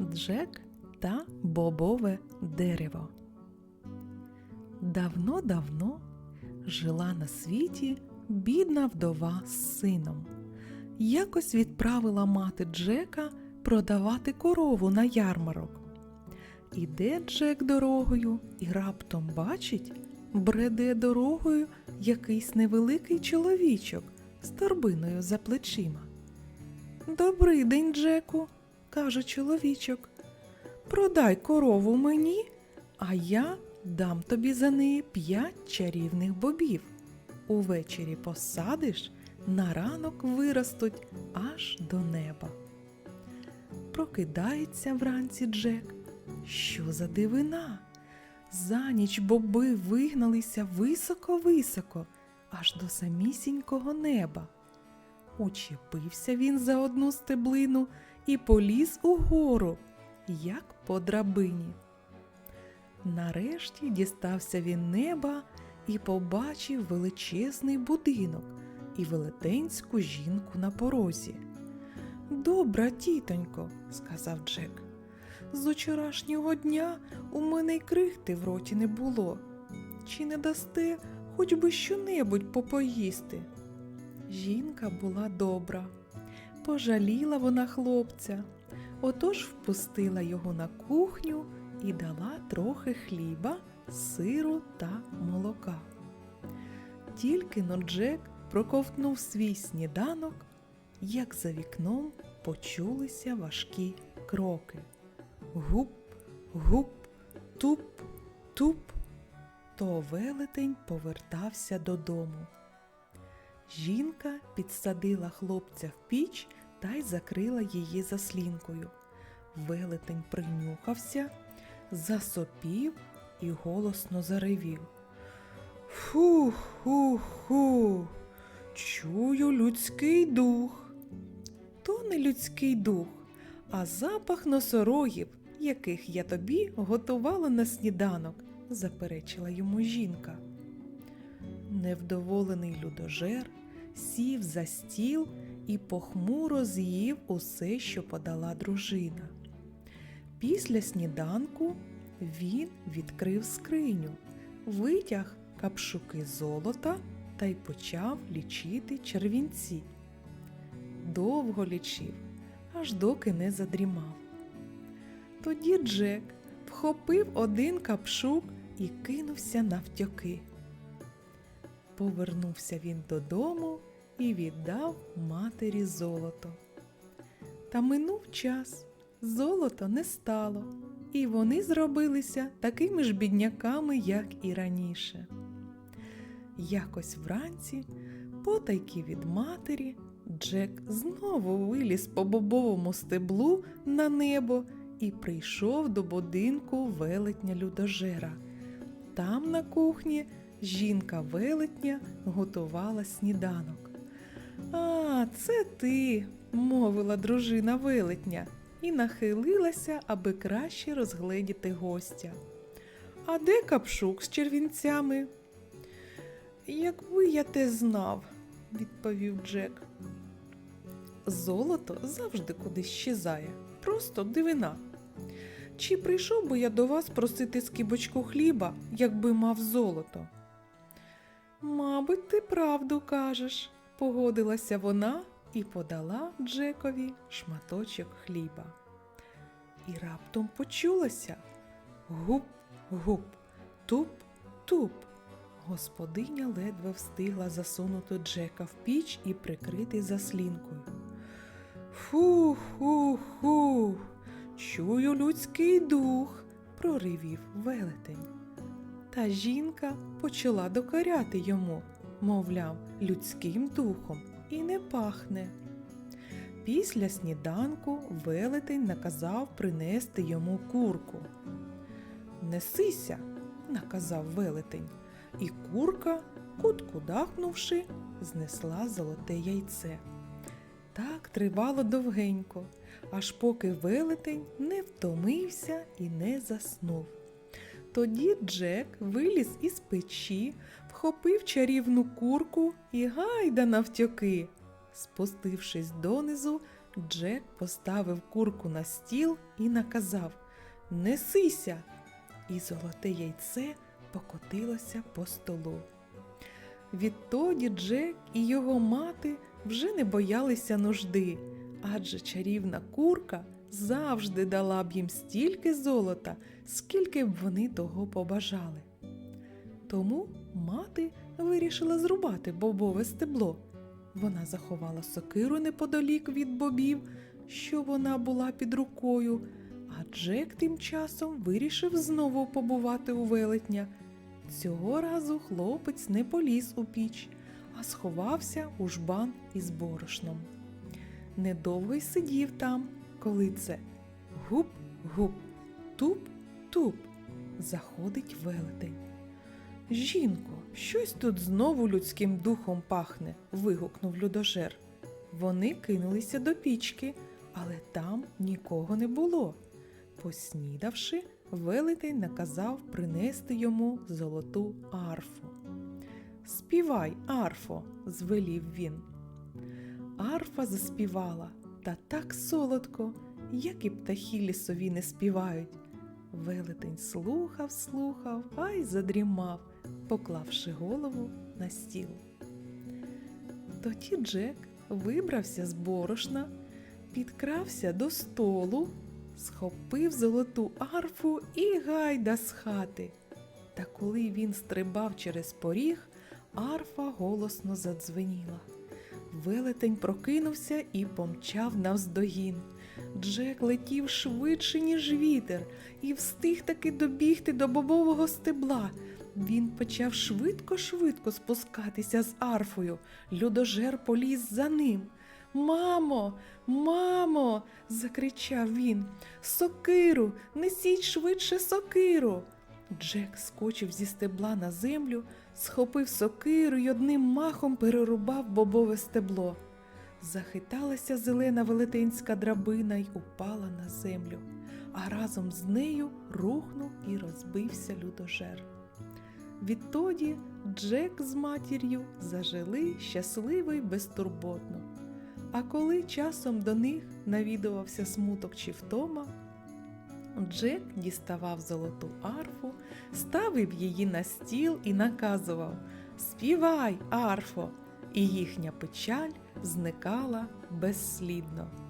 Джек та бобове дерево. Давно-давно жила на світі бідна вдова з сином. Якось відправила мати Джека продавати корову на ярмарок. Іде Джек дорогою і раптом бачить, бреде дорогою якийсь невеликий чоловічок з торбиною за плечима. Добрий день, Джеку, каже чоловічок. Продай корову мені, а я дам тобі за неї п'ять чарівних бобів. Увечері посадиш, на ранок виростуть аж до неба. Прокидається вранці Джек. Що за дивина? За ніч боби вигналися високо-високо, аж до самісінького неба. Учепився він за одну стеблину і поліз угору, як по драбині. Нарешті дістався він неба і побачив величезний будинок і велетенську жінку на порозі. Добра, тітонько, сказав Джек. З учорашнього дня у мене й крихти в роті не було. Чи не дасте хоч би щонебудь попоїсти? Жінка була добра. Пожаліла вона хлопця, отож впустила його на кухню і дала трохи хліба, сиру та молока. Тільки но Джек проковтнув свій сніданок, як за вікном почулися важкі кроки. Гуп, гуп, туп, туп. То велетень повертався додому. Жінка підсадила хлопця в піч та й закрила її заслінкою. Велетень принюхався, засопів і голосно заревів. Фу-ху-ху, чую людський дух. То не людський дух, а запах носорогів, яких я тобі готувала на сніданок, заперечила йому жінка. Невдоволений людожер сів за стіл і похмуро з'їв усе, що подала дружина. Після сніданку він відкрив скриню, витяг капшуки золота та й почав лічити червінці. Довго лічив, аж доки не задрімав. Тоді Джек вхопив один капшук і кинувся навтьоки. Повернувся він додому і віддав матері золото. Та минув час, золото не стало, і вони зробилися такими ж бідняками, як і раніше. Якось вранці, потайки від матері, Джек знову виліз по бобовому стеблу на небо і прийшов до будинку велетня людожера. Там на кухні жінка велетня готувала сніданок. А, це ти, мовила дружина велетня і нахилилася, аби краще розгледіти гостя. А де капшук з червінцями? Якби я те знав, відповів Джек. Золото завжди кудись щезає, просто дивина. Чи прийшов би я до вас просити скибочку хліба, якби мав золото? Мабуть, ти правду кажеш, погодилася вона і подала Джекові шматочок хліба. І раптом почулося гуп, гуп, туп, туп. Господиня ледве встигла засунути Джека в піч і прикрити заслінкою. Фу-ху-ху, чую людський дух, проривів велетень. Та жінка почала докоряти йому, мовляв, людським духом і не пахне. Після сніданку велетень наказав принести йому курку. Несися, наказав велетень, і курка, куткудахнувши, знесла золоте яйце. Так тривало довгенько, аж поки велетень не втомився і не заснув. Тоді Джек виліз із печі, вхопив чарівну курку і гайда навтьоки. Спустившись донизу, Джек поставив курку на стіл і наказав Несися! І золоте яйце покотилося по столу. Відтоді Джек і його мати вже не боялися нужди, адже чарівна курка завжди дала б їм стільки золота, скільки б вони того побажали. Тому мати вирішила зрубати бобове стебло. Вона заховала сокиру неподалік від бобів, що вона була під рукою, а Джек тим часом вирішив знову побувати у велетня. Цього разу хлопець не поліз у піч, а сховався у жбан із борошном. Недовго й сидів там, коли це гуп-гуп, туп-туп, заходить велетень. Жінко, щось тут знову людським духом пахне. вигукнув людожер. Вони кинулися до пічки, але там нікого не було. Поснідавши, велетень наказав принести йому золоту арфу. Співай, арфо, звелів він. Арфа заспівала, та так солодко, як і птахи лісові не співають. Велетень слухав, слухав, а й задрімав, поклавши голову на стіл. Тоді Джек вибрався з борошна, підкрався до столу, схопив золоту арфу і гайда з хати. Та коли він стрибав через поріг, арфа голосно задзвеніла. Велетень прокинувся і помчав навздогін. Джек летів швидше, ніж вітер, і встиг таки добігти до бобового стебла. Він почав швидко-швидко спускатися з арфою. Людожер поліз за ним. Мамо, мамо, закричав він. Сокиру, несіть швидше сокиру. Джек скочив зі стебла на землю, схопив сокиру й одним махом перерубав бобове стебло. Захиталася зелена велетенська драбина й упала на землю, а разом з нею рухнув і розбився людожер. Відтоді Джек з матір'ю зажили щасливо й безтурботно. А коли часом до них навідувався смуток чи втома, Джек діставав золоту арфу, ставив її на стіл і наказував Співай, арфо! І їхня печаль зникала безслідно.